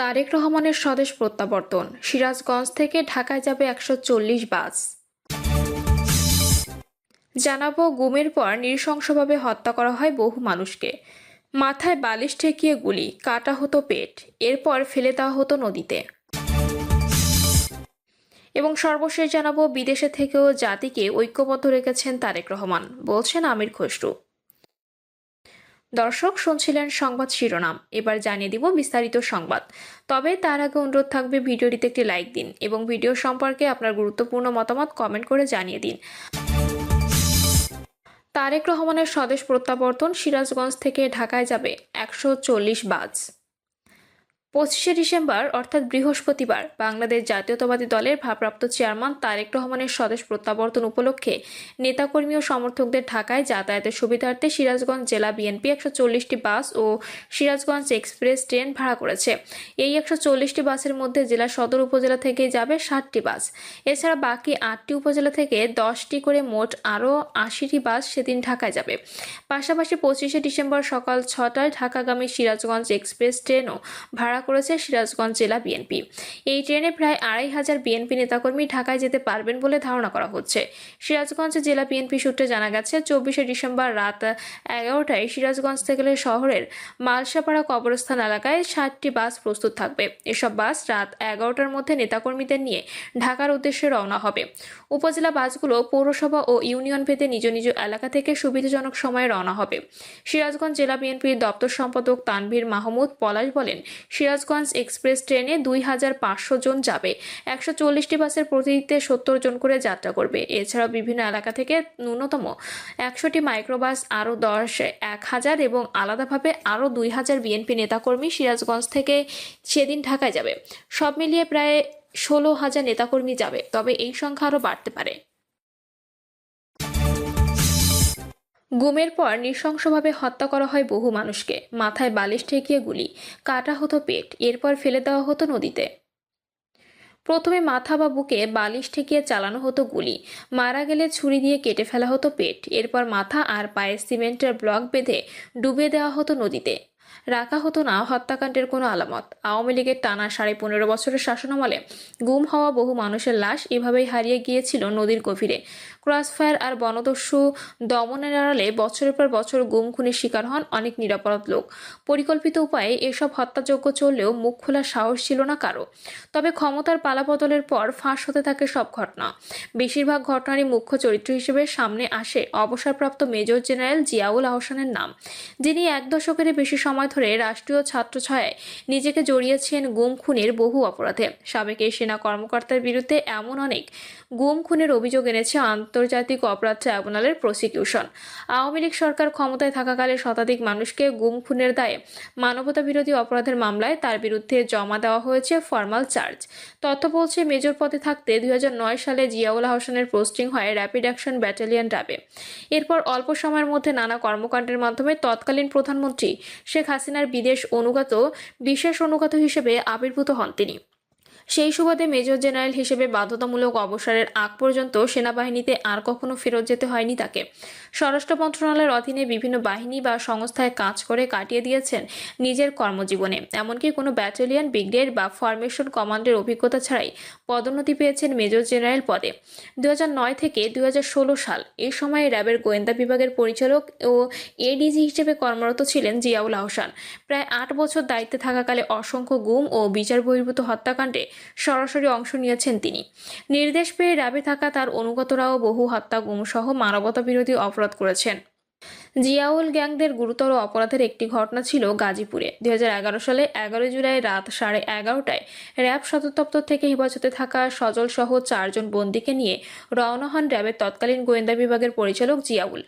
তারেক রহমানের স্বদেশ প্রত্যাবর্তন, সিরাজগঞ্জ থেকে ঢাকায় যাবে একশো চল্লিশ বাস। জানাব, গুমের পর নৃশংসভাবে হত্যা করা হয় বহু মানুষকে। মাথায় বালিশ ঠেকিয়ে গুলি, কাটা হতো পেট, এরপর ফেলে দেওয়া হতো নদীতে। এবং সর্বশেষ জানাব, বিদেশে থেকেও জাতিকে ঐক্যবদ্ধ রেখেছেন তারেক রহমান, বলছেন আমির খসরু। দর্শক, শুনছিলেন সংবাদ শিরোনাম। এবার জানিয়ে দিব বিস্তারিত সংবাদ। তবে তার আগে অনুরোধ থাকবে ভিডিওটিতে একটি লাইক দিন এবং ভিডিও সম্পর্কে আপনার গুরুত্বপূর্ণ মতামত কমেন্ট করে জানিয়ে দিন। তারেক রহমানের স্বদেশ প্রত্যাবর্তন সিরাজগঞ্জ থেকে ঢাকায় যাবে একশো চল্লিশ বাস। পঁচিশে ডিসেম্বর, অর্থাৎ বৃহস্পতিবার, বাংলাদেশ জাতীয়তাবাদী দলের ভারপ্রাপ্ত চেয়ারম্যান তারেক রহমানের স্বদেশ প্রত্যাবর্তন উপলক্ষে নেতাকর্মী ও সমর্থকদের ঢাকায় যাতায়াতের সুবিধার্থে সিরাজগঞ্জ জেলা বিএনপি একশো চল্লিশটি বাস ও সিরাজগঞ্জ এক্সপ্রেস ট্রেন ভাড়া করেছে। এই একশো চল্লিশটি বাসের মধ্যে জেলা সদর উপজেলা থেকে যাবে ষাটটি বাস। এছাড়া বাকি আটটি উপজেলা থেকে দশটি করে মোট আরও আশিটি বাস সেদিন ঢাকায় যাবে। পাশাপাশি পঁচিশে ডিসেম্বর সকাল ছটায় ঢাকাগামী সিরাজগঞ্জ এক্সপ্রেস ট্রেনও ভাড়া করেছে সিরাজগঞ্জ জেলা বিএনপি। এই ট্রেনে প্রায় আড়াই হাজার বিএনপি নেতাকর্মী ঢাকায় যেতে পারবেন বলে ধারণা করা হচ্ছে। সিরাজগঞ্জ জেলা বিএনপি সূত্রে জানা গেছে, চব্বিশে ডিসেম্বর রাত এগারোটায় সিরাজগঞ্জ থেকে শহরের মালসাপাড়া কবরস্থান এলাকায় ষাটটি বাস প্রস্তুত থাকবে। এসব বাস রাত এগারোটার মধ্যে নেতাকর্মীদের নিয়ে ঢাকার উদ্দেশ্যে রওনা হবে। উপজেলা বাসগুলো পৌরসভা ও ইউনিয়ন ভেদে নিজ নিজ এলাকা থেকে সুবিধাজনক সময়ে রওনা হবে। সিরাজগঞ্জ জেলা বিএনপির দপ্তর সম্পাদক তানভীর মাহমুদ পলাশ বলেন সিরাজগঞ্জ এক্সপ্রেস ট্রেনে দুই হাজার পাঁচশো জন যাবে। একশো চল্লিশটি বাসের প্রতিনিধিত্বে সত্তর জন করে যাত্রা করবে। এছাড়াও বিভিন্ন এলাকা থেকে ন্যূনতম একশোটি মাইক্রোবাস, আরও দশ, এক হাজার এবং আলাদাভাবে আরও দুই হাজার বিএনপি নেতাকর্মী সিরাজগঞ্জ থেকে সেদিন ঢাকায় যাবে। সব মিলিয়ে প্রায় ষোলো হাজার নেতাকর্মী যাবে, তবে এই সংখ্যা আরও বাড়তে পারে। গুমের পর নৃশংসভাবে হত্যা করা হয় বহু মানুষকে। মাথায় বালিশ ঠেকিয়ে গুলি, কাটা হতো পেট, এরপর ফেলে দেওয়া হতো নদীতে। প্রথমে মাথা বা বুকে বালিশ ঠেকিয়ে চালানো হতো গুলি, মারা গেলে ছুরি দিয়ে কেটে ফেলা হতো পেট, এরপর মাথা আর পায়ে সিমেন্টের ব্লক বেঁধে ডুবে দেওয়া হতো নদীতে। রাখা হতো না হত্যাকাণ্ডের কোনো আলামত। আওয়ামী লীগের টানা সাড়ে পনেরো বছরের শাসনামলে গুম হওয়া বহু মানুষের লাশ এভাবেই হারিয়ে গিয়েছিল নদীর গভীরে। ক্রসফায়ার আর বনদস্যু দমনের আড়ালে বছরের পর বছর গুম খুনের শিকার হন অনেক নিরাপরাধ লোক। পরিকল্পিত উপায়ে এসব হত্যাযোগ্য চললেও মুখ খোলার সাহস ছিল না কারও। তবে ক্ষমতার পালাবদলের পর ফাঁস হতে থাকে সব ঘটনা। বেশিরভাগ ঘটনারই মুখ্য চরিত্র হিসেবে সামনে আসে অবসরপ্রাপ্ত মেজর জেনারেল জিয়াউল আহসানের নাম, যিনি এক দশকের বেশি সময় ধরে রাষ্ট্রীয় ছাত্র ছায়ায় নিজেকে জড়িয়েছেন গুম খুনের বহু অপরাধে। সাবেক সেনা কর্মকর্তার বিরুদ্ধে এমন অনেক গুম খুনের অভিযোগ এনেছে আন্তর্জাতিক অপরাধ ট্রাইব্যুনালের প্রসিকিউশন। আওয়ামী লীগ সরকার ক্ষমতায় থাকাকালে শতাধিক মানুষকে গুম খুনের দায়ে মানবতা বিরোধী অপরাধের মামলায় তার বিরুদ্ধে জমা দেওয়া হয়েছে ফর্মাল চার্জ। তথ্য বলছে, মেজর পদে থাকতে দুই হাজার নয় সালে জিয়াউল হোসেনের পোস্টিং হয় র্যাপিড অ্যাকশন ব্যাটালিয়ন র্যাবে এরপর অল্প সময়ের মধ্যে নানা কর্মকাণ্ডের মাধ্যমে তৎকালীন প্রধানমন্ত্রী শেখ হাসিনার বিদেশ অনুগত, বিশেষ অনুগত হিসেবে আবির্ভূত হন তিনি। সেই সুবাদে মেজর জেনারেল হিসেবে বাধ্যতামূলক অবসরের আগ পর্যন্ত সেনাবাহিনীতে আর কখনো ফেরত যেতে হয়নি তাকে। স্বরাষ্ট্র মন্ত্রণালয়ের অধীনে বিভিন্ন বাহিনী বা সংস্থায় কাজ করে কাটিয়ে দিয়েছেন নিজের কর্মজীবনে। এমনকি কোনো ব্যাটালিয়ন, ব্রিগেড বা ফরমেশন কমান্ডের অভিজ্ঞতা ছাড়াই পদোন্নতি পেয়েছেন মেজর জেনারেল পদে। দু হাজার নয় থেকে দু হাজার ষোলো সাল এই সময়ে র্যাবের গোয়েন্দা বিভাগের পরিচালক ও এডিজি হিসেবে কর্মরত ছিলেন জিয়াউল আহসান। প্রায় আট বছর দায়িত্বে থাকাকালে অসংখ্য গুম ও বিচার বহির্ভূত হত্যাকাণ্ডে সরাসরি অংশ নিয়েছেন তিনি। নির্দেশ পেয়ে র্যাবে থাকা তার অনুগতরাও বহু হত্যা গুমসহ মানবতা বিরোধী অপরাধ করেছেন। জিয়াউল গ্যাংদের গুরুতর অপরাধের একটি ঘটনা ছিল গাজীপুরে। দুই সালে এগারো জুলাই রাত সাড়ে এগারোটায় র্যাব সদর দপ্তর থেকে হেফাজতে থাকা সজল সহ চারজন বন্দীকে নিয়ে রওনা হন র্যাবের তৎকালীন গোয়েন্দা বিভাগের পরিচালক জিয়াউল।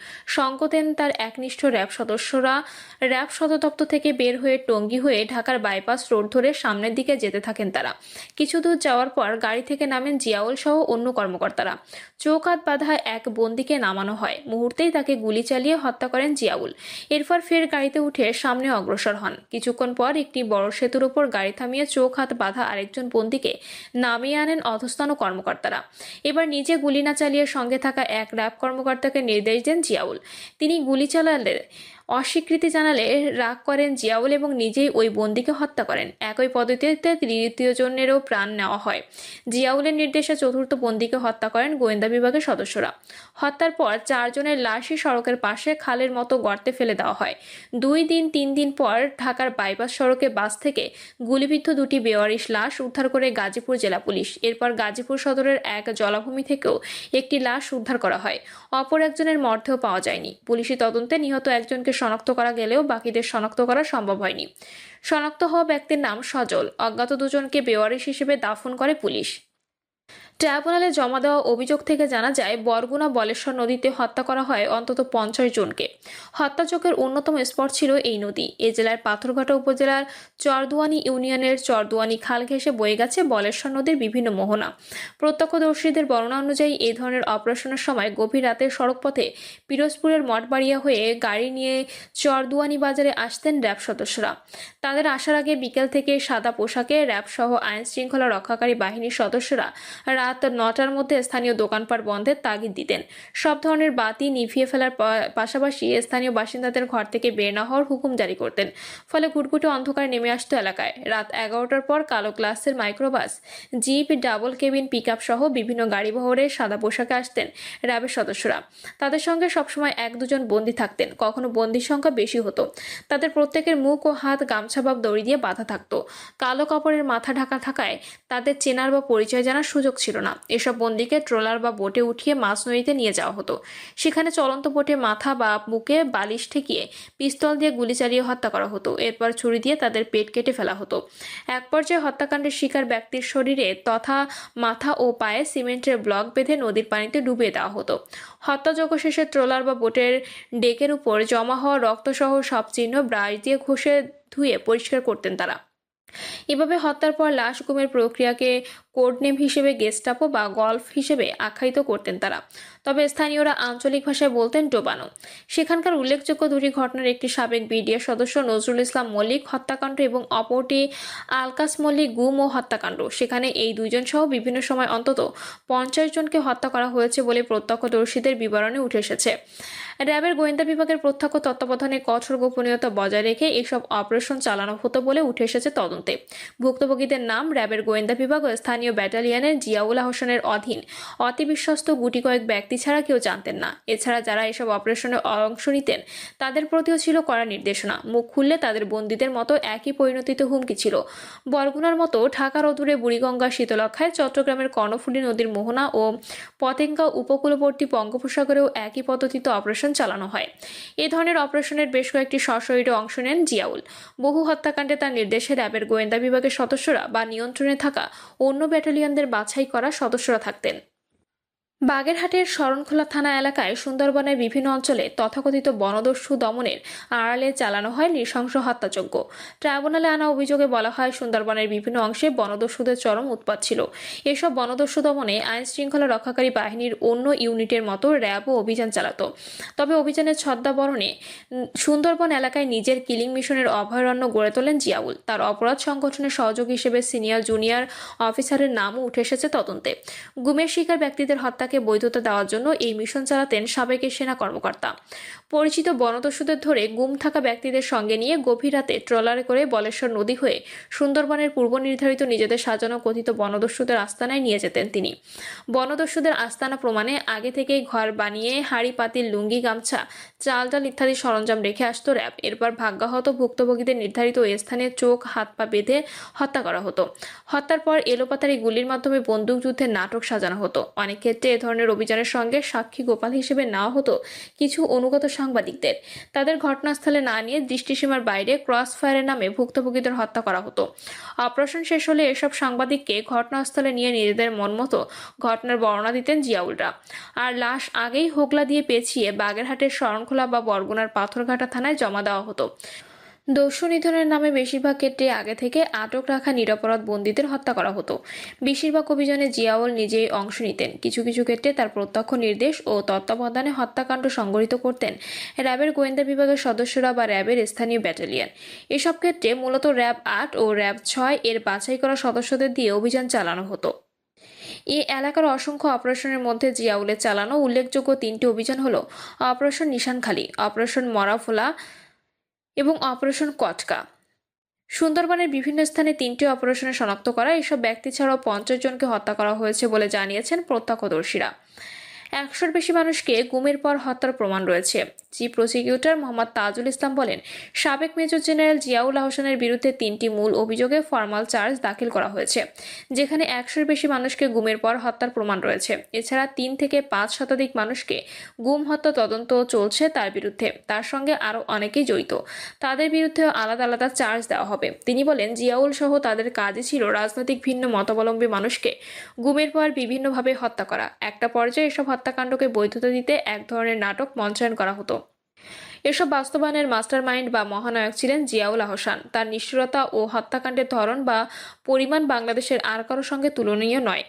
দেন তার একনিষ্ঠ র্যাব সদস্যরা। র্যাব সদর দপ্তর থেকে বের হয়ে টঙ্গী হয়ে ঢাকার বাইপাস রোড ধরে সামনের দিকে যেতে থাকেন তারা। কিছু দূর যাওয়ার পর গাড়ি থেকে নামেন জিয়াউল সহ অন্য কর্মকর্তারা। চোখ হাত বাঁধা এক বন্দীকে নামানো হয়। মুহূর্তেই তাকে গুলি চালিয়ে হত্যা করেন জিয়াউল। এরপর ফের গাড়িতে উঠে সামনে অগ্রসর হন। কিছুক্ষণ পর একটি বড় সেতুর উপর গাড়ি থামিয়ে চোখ হাত বাঁধা আরেকজন বন্দীকে নামিয়ে আনেন অধস্থান কর্মকর্তারা। এবার নিজে গুলি না চালিয়ে সঙ্গে থাকা এক র্যাব কর্মকর্তাকে নির্দেশ দেন জিয়াউল। তিনি গুলি চালালে অস্বীকৃতি জানালে রাগ করেন জিয়াউল এবং নিজেই ওই বন্দিকে হত্যা করেন। একই পদ্ধতিতে তৃতীয় জনেরও প্রাণ নেওয়া হয়। জিয়াউলের নির্দেশে চতুর্থ বন্দিকে হত্যা করেন গোয়েন্দা বিভাগের সদস্যরা। হত্যার পর চারজনের লাশই সড়কের পাশে খালের মতো গর্তে ফেলে দেওয়া হয়। দুই দিন, তিন দিন পর ঢাকার বাইপাস সড়কে বাস থেকে গুলিবিদ্ধ দুটি বেওয়ারিশ লাশ উদ্ধার করে গাজীপুর জেলা পুলিশ। এরপর গাজীপুর সদরের এক জলাভূমি থেকেও একটি লাশ উদ্ধার করা হয়। অপর একজনের মর্ধেও পাওয়া যায়নি। পুলিশি তদন্তে নিহত একজনকে শনাক্ত করা গেলেও বাকিদের শনাক্ত করা সম্ভব হয়নি। শনাক্ত হওয়া ব্যক্তির নাম সজল। অজ্ঞাত দুজনকে বেওয়ারিশ হিসেবে দাফন করে পুলিশ। ট্রাইব্যুনালে জমা দেওয়া অভিযোগ থেকে জানা যায়, বরগুনা বলেশ্বর নদীতে হত্যা করা হয় অন্তত পঞ্চাশ জনকে। হত্যাচকের অন্যতম স্পট ছিল এই নদী। এ জেলার পাথরঘাটা উপজেলার চরদুয়ানি ইউনিয়নের চরদুয়ানি খাল ঘেঁষে বয়ে গেছে বলেশ্বর নদীর বিভিন্ন মোহনা। প্রত্যক্ষদর্শীদের বর্ণনা অনুযায়ী এই ধরনের অপারেশনের সময় গভীর রাতের সড়কপথে পিরোজপুরের মঠবাড়িয়া হয়ে গাড়ি নিয়ে চরদুয়ানি বাজারে আসতেন র্যাব সদস্যরা। তাদের আসার আগে বিকেল থেকে সাদা পোশাকে র্যাব সহ আইন শৃঙ্খলা রক্ষাকারী বাহিনীর সদস্যরা রাত নটার মধ্যে স্থানীয় দোকানপাট বন্ধের তাগিদ দিতেন। সব ধরনের বাতি নিভিয়ে ফেলার পাশাপাশি স্থানীয় বাসিন্দাদের ঘর থেকে বের না হওয়ার হুকুম জারি করতেন। ফলে ঘুটঘুটে অন্ধকার নেমে আসতো এলাকায়। রাত এগারোটার পর কালো গ্লাসের microbus, jeep, double cabin pick সহ বিভিন্ন গাড়ি বহরে সাদা পোশাকে আসতেন র্যাবের সদস্যরা। তাদের সঙ্গে সবসময় এক দুজন বন্দী থাকতেন। কখনো বন্দির সংখ্যা বেশি হতো। তাদের প্রত্যেকের মুখ ও হাত গামছা বা দড়ি দিয়ে বাঁধা থাকতো। কালো কাপড়ের মাথা ঢাকা থাকায় তাদের চেনার বা পরিচয় জানার সুযোগ ছিল না। এসব বন্দিকে ট্রলার বা বোটে উঠিয়ে মাছ নদীতে নিয়ে যাওয়া হতো। সেখানে চলন্ত বোটে মাথা বা মুখে বালিশ ঠেকিয়ে পিস্তল দিয়ে গুলি চালিয়ে হত্যা করা হতো। এরপর ছুরি দিয়ে তাদের পেট কেটে ফেলা হতো। এক পর্যায়ে হত্যাকাণ্ডের শিকার ব্যক্তির শরীরে তথা মাথা ও পায়ে সিমেন্টের ব্লক বেঁধে নদীর পানিতে ডুবিয়ে দেওয়া হতো। হত্যাযজ্ঞ শেষে ট্রলার বা বোটের ডেকের উপর জমা হওয়া রক্তসহ সব চিহ্ন ব্রাশ দিয়ে ঘষে ধুয়ে পরিষ্কার করতেন তারা। এভাবে হত্যার পর লাশ গুমের প্রক্রিয়াকে কোডনেম হিসেবে গেস্টাপো বা গল্ফ হিসেবে আখ্যায়িত করতেন তারা। তবে স্থানীয়রা আঞ্চলিক ভাষায় বলতেন ডোবানো। সেখানকার উল্লেখযোগ্য দুটি ঘটনার একটি সাবেক বিডিআর সদস্য নজরুল ইসলাম মল্লিক হত্যাকাণ্ড এবং অপরটি আলকাস মল্লিক গুম ও হত্যাকাণ্ড। সেখানে এই দুইজন সহ বিভিন্ন সময় অন্তত পঞ্চাশ জনকে হত্যা করা হয়েছে বলে প্রত্যক্ষদর্শীদের বিবরণে উঠে এসেছে। র্যাবের গোয়েন্দা বিভাগের প্রত্যক্ষ তত্ত্বাবধানে কঠোর গোপনীয়তা বজায় রেখে এসব অপারেশন চালানো হতো বলে উঠে এসেছে তদন্তে। ভুক্তভোগীদের নাম র্যাবের গোয়েন্দা বিভাগ ও স্থানীয় ব্যাটালিয়নের জিয়াউল্লাহ হোসেনের অধীন। অতি বিশ্বস্ত গুটি কয়েক ব্যক্তি ছাড়া কেউ জানতেন না। এছাড়া যারা এসব অপারেশনে অংশ নিতেন, তাদের প্রতিও ছিল কড়া নির্দেশনা। মুখ খুললে তাদের বন্দীদের মতো একই পরিণতিত হুমকি ছিল। বরগুনার মতো ঢাকার অদূরে বুড়িগঙ্গা শীতলক্ষায় চট্টগ্রামের কর্ণফুলী নদীর মোহনা ও পতেঙ্গা উপকূলবর্তী বঙ্গোপসাগরেও একই পদ্ধতিতে অপারেশন চালানো হয়। এ ধরনের অপারেশনের বেশ কয়েকটি সশরীরে অংশ নেন জিয়াউল। বহু হত্যাকাণ্ডে তার নির্দেশে র্যাবের গোয়েন্দা বিভাগের সদস্যরা বা নিয়ন্ত্রণে থাকা অন্য ব্যাটালিয়নদের বাছাই করা সদস্যরা থাকতেন। বাগেরহাটের শরণখোলা থানা এলাকায় সুন্দরবনের বিভিন্ন অঞ্চলে তথাকথিত বনদস্যু দমনের আড়ালে চালানো হয় নৃশংস হত্যাযজ্ঞ। ট্রাইব্যুনালে আনা অভিযোগে বলা হয়, সুন্দরবনের বিভিন্ন অংশে বনদস্যুদের চরম উৎপাত ছিল। এসব বনদস্যু দমনে আইন শৃঙ্খলা রক্ষাকারী বাহিনীর অন্য ইউনিটের মতো র্যাবও অভিযান চালাতো। তবে অভিযানের ছদ্মাবরণে সুন্দরবন এলাকায় নিজের কিলিং মিশনের অভয়ারণ্য গড়ে তোলেন জিয়াউল। তার অপরাধ সংগঠনের সহযোগী হিসেবে সিনিয়র জুনিয়র অফিসারের নামও উঠে এসেছে তদন্তে। গুমের শিকার ব্যক্তিদের হত্যাকে বৈধতা দেওয়ার জন্য এই মিশন চালাতেন সাবেক সেনা কর্মকর্তা। পরিচিত বনদস্যুদের ধরে গুম থাকা ব্যক্তিদের সঙ্গে নিয়ে গভীর রাতে ট্রলারে করে বলেশ্বর নদী হয়ে সুন্দরবনের পূর্ব নির্ধারিত নিজেদের সাজানো কথিত বনদস্যুদের আস্তানায় নিয়ে যেতেন তিনি। বনদস্যুদের আস্তানা প্রমাণে আগে থেকেই ঘর বানিয়ে, হাড়ি, পাতিল, লুঙ্গি, গামছা চাল ডাল ইত্যাদি সরঞ্জাম রেখে আসতো র্যাব। এরপর ভাগ্যাহত ভুক্তভোগীদের নির্ধারিত স্থানে চোখ, হাত, পা বেঁধে হত্যা করা হতো। হত্যার পর এলোপাতারি গুলির মাধ্যমে বন্দুকযুদ্ধের নাটক সাজানো হতো। অনেক ক্ষেত্রে এ ধরনের অভিযানের সঙ্গে সাক্ষী গোপাল হিসেবে নেওয়া হতো কিছু অনুগত সাংবাদিকদের। তাদের ঘটনাস্থলে না নিয়ে দৃষ্টিসীমার বাইরে ক্রস ফায়ারের নামে ভুক্তভোগীদের হত্যা করা হতো। অপারেশন শেষ হলে এসব সাংবাদিককে ঘটনাস্থলে নিয়ে নিজেদের মন মতো ঘটনার বর্ণনা দিতেন জিয়াউলরা। আর লাশ আগেই হোগলা দিয়ে পেঁচিয়ে বাগেরহাটের শরণখোলা বা বরগুনার পাথরঘাটা থানায় জমা দেওয়া হতো। দস্যু নিধনের নামে বেশিরভাগ ক্ষেত্রে আগে থেকে আটক রাখা নিরাপরাধ বন্দীদের হত্যা করা হতো। বেশিরভাগ অভিযানে জিয়াউল নিজেই অংশ নিতেন। কিছু কিছু ক্ষেত্রে তার প্রত্যক্ষ নির্দেশ ও তত্ত্বাবধানে হত্যাকাণ্ড সংগঠিত করতেন। র্যাবের গোয়েন্দা বিভাগের সদস্যরা বা র্যাবের স্থানীয় ব্যাটালিয়ন। এসব ক্ষেত্রে মূলত র্যাব আট ও র্যাব ছয় এর বাছাই করা সদস্যদের দিয়ে অভিযান চালানো হতো। এই এলাকার অসংখ্য অপারেশনের মধ্যে জিয়াউলের চালানো উল্লেখযোগ্য তিনটি অভিযান হলো, অপারেশন নিশানখালী, অপারেশন মরাফোলা এবং অপারেশন কটকা। সুন্দরবনের বিভিন্ন স্থানে তিনটি অপারেশনে শনাক্ত করা, এসব ব্যক্তি ছাড়াও পঞ্চাশ জনকে হত্যা করা হয়েছে বলে জানিয়েছেন প্রত্যক্ষদর্শীরা। একশোর বেশি মানুষকে গুমের পর হত্যার প্রমাণ রয়েছে। চিফ প্রসিকিউটর মোহাম্মদ তাজুল ইসলাম বলেন, সাবেক মেজর জেনারেল জিয়াউল হোসেনের বিরুদ্ধে তিনটি মূল অভিযোগে ফর্মাল চার্জ দাখিল করা হয়েছে, যেখানে একশোর বেশি মানুষকে গুমের পর হত্যার প্রমাণ রয়েছে। এছাড়া তিন থেকে পাঁচ শতাধিক মানুষকে গুম হত্যা তদন্ত চলছে তার বিরুদ্ধে। তার সঙ্গে আরও অনেকেই জড়িত। তাদের বিরুদ্ধেও আলাদা আলাদা চার্জ দেওয়া হবে। তিনি বলেন, জিয়াউল সহ তাদের কাজই ছিল রাজনৈতিক ভিন্ন মতাবলম্বী মানুষকে গুমের পর বিভিন্নভাবে হত্যা করা। একটা পর্যায়ে এসব হত্যাকাণ্ডকে বৈধতা দিতে এক ধরনের নাটক মঞ্চায়ন করা হতো। এসব বাস্তবায়নের মাস্টার মাইন্ড বা মহানায়ক ছিলেন জিয়াউল আহসান। তার নিষ্ঠুরতা ও হত্যাকাণ্ডের ধরন বা পরিমাণ বাংলাদেশের আর কারোর সঙ্গে তুলনীয় নয়।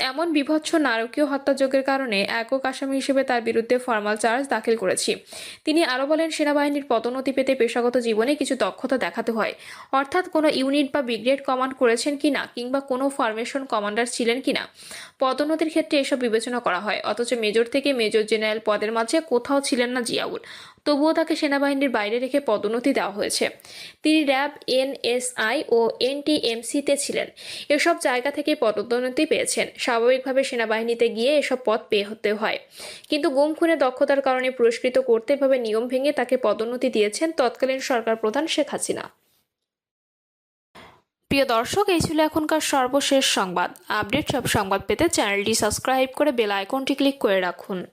এমন বিভৎস নারকীয় হত্যাযজ্ঞের কারণে একক আসামি হিসেবে তার বিরুদ্ধে ফর্মাল চার্জ দাখিল করেছি। তিনি আরও বলেন, সেনাবাহিনীর পদোন্নতি পেতে পেশাগত জীবনে কিছু দক্ষতা দেখাতে হয়। অর্থাৎ কোনো ইউনিট বা ব্রিগেড কমান্ড করেছেন কিনা কিংবা কোনো ফরমেশন কমান্ডার ছিলেন কিনা পদোন্নতির ক্ষেত্রে এসব বিবেচনা করা হয়। অথচ মেজর থেকে মেজর জেনারেল পদের মাঝে কোথাও ছিলেন না জিয়াউল। তবুও তাকে সেনাবাহিনীর বাইরে রেখে পদোন্নতি দেওয়া হয়েছে। তিনি র্যাব, এনএসআই ও এনটিএমসিতে ছিলেন। এসব জায়গা থেকে পদোন্নতি পেয়েছেন। স্বাভাবিকভাবে সেনাবাহিনীতে গিয়ে এসব পদ পেয়ে হতে হয়। কিন্তু গুম খুনে দক্ষতার কারণে পুরস্কৃত করতে এভাবে নিয়ম ভেঙে তাকে পদোন্নতি দিয়েছেন তৎকালীন সরকার প্রধান শেখ হাসিনা। প্রিয় দর্শক, এই ছিল এখনকার সর্বশেষ সংবাদ। আপডেট সব সংবাদ পেতে চ্যানেলটি সাবস্ক্রাইব করে বেল আইকনটি ক্লিক করে রাখুন।